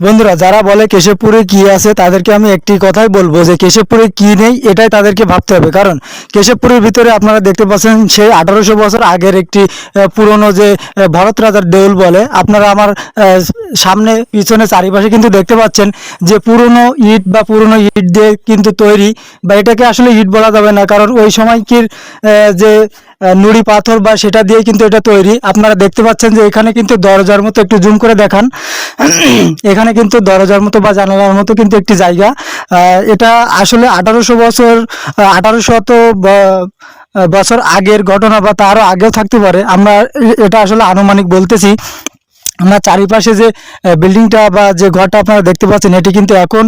বন্ধুরা যারা বলে কেশবপুরে কি আছে তাদেরকে আমি একটি কথাই বলব যে কেশবপুরে কি নেই এটাই তাদেরকে ভাবতে হবে। কারণ কেশবপুরের ভিতরে আপনারা দেখতে পাচ্ছেন সেই আঠারোশো বছর আগের একটি পুরনো যে ভরত রাজার দেউল বলে আপনারা আমার সামনে পিছনে চারিপাশে কিন্তু দেখতে পাচ্ছেন যে পুরনো ইট বা পুরনো ইট দিয়ে কিন্তু তৈরি বা এটাকে আসলে ইট বলা যাবে না। কারণ ওই সময়কির আহ, যে নুড়ি পাথর বা সেটা দিয়ে কিন্তু এটা তৈরি। আপনারা দেখতে পাচ্ছেন যে এখানে কিন্তু দরজার মতো একটু জুম করে দেখান। এখানে কিন্তু দরজার মতো বা জানালার মতো কিন্তু একটি জায়গা। এটা আসলে আঠারোশো বছর আঠারোশো শত বছর আগের ঘটনা বা তারও আগেও থাকতে পারে। আমরা এটা আসলে আনুমানিক বলতেছি। আমরা চারিপাশে যে বিল্ডিংটা বা যে ঘরটা আপনারা দেখতে পাচ্ছেন, এটি কিন্তু এখন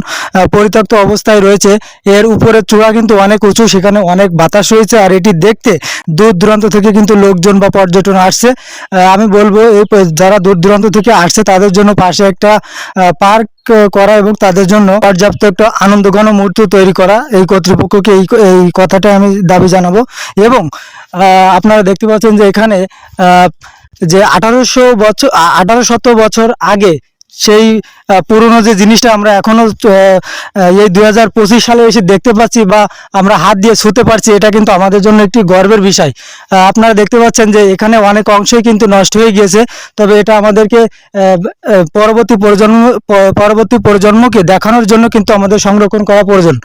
পরিত্যক্ত অবস্থায় রয়েছে। এর উপরের চূড়া কিন্তু অনেক উঁচু, সেখানে অনেক বাতাস রয়েছে। আর এটি দেখতে দূর দূরান্ত থেকে কিন্তু লোকজন বা পর্যটন আসছে। আমি বলব, এই যারা দূর দূরান্ত থেকে আসছে, তাদের জন্য পাশে একটা পার্ক করা এবং তাদের জন্য পর্যাপ্ত একটা আনন্দঘন মুহূর্ত তৈরি করা। এই কর্তৃপক্ষকে এই এই কথাটা আমি দাবি জানাব। এবং আপনারা দেখতে পাচ্ছেন যে এখানে যে আঠারোশো বছর আঠারো শত বছর আগে সেই পুরনো যে জিনিসটা আমরা এখনও আহ, আহ, এই দু হাজার পঁচিশ সালে এসে দেখতে পাচ্ছি বা আমরা হাত দিয়ে ছুতে পারছি এটা কিন্তু আমাদের জন্য একটি গর্বের বিষয়। আপনারা দেখতে পাচ্ছেন যে এখানে অনেক অংশই কিন্তু নষ্ট হয়ে গিয়েছে তবে এটা আমাদেরকে পরবর্তী প্রজন্ম পরবর্তী প্রজন্মকে দেখানোর জন্য কিন্তু আমাদের সংরক্ষণ করা প্রয়োজন।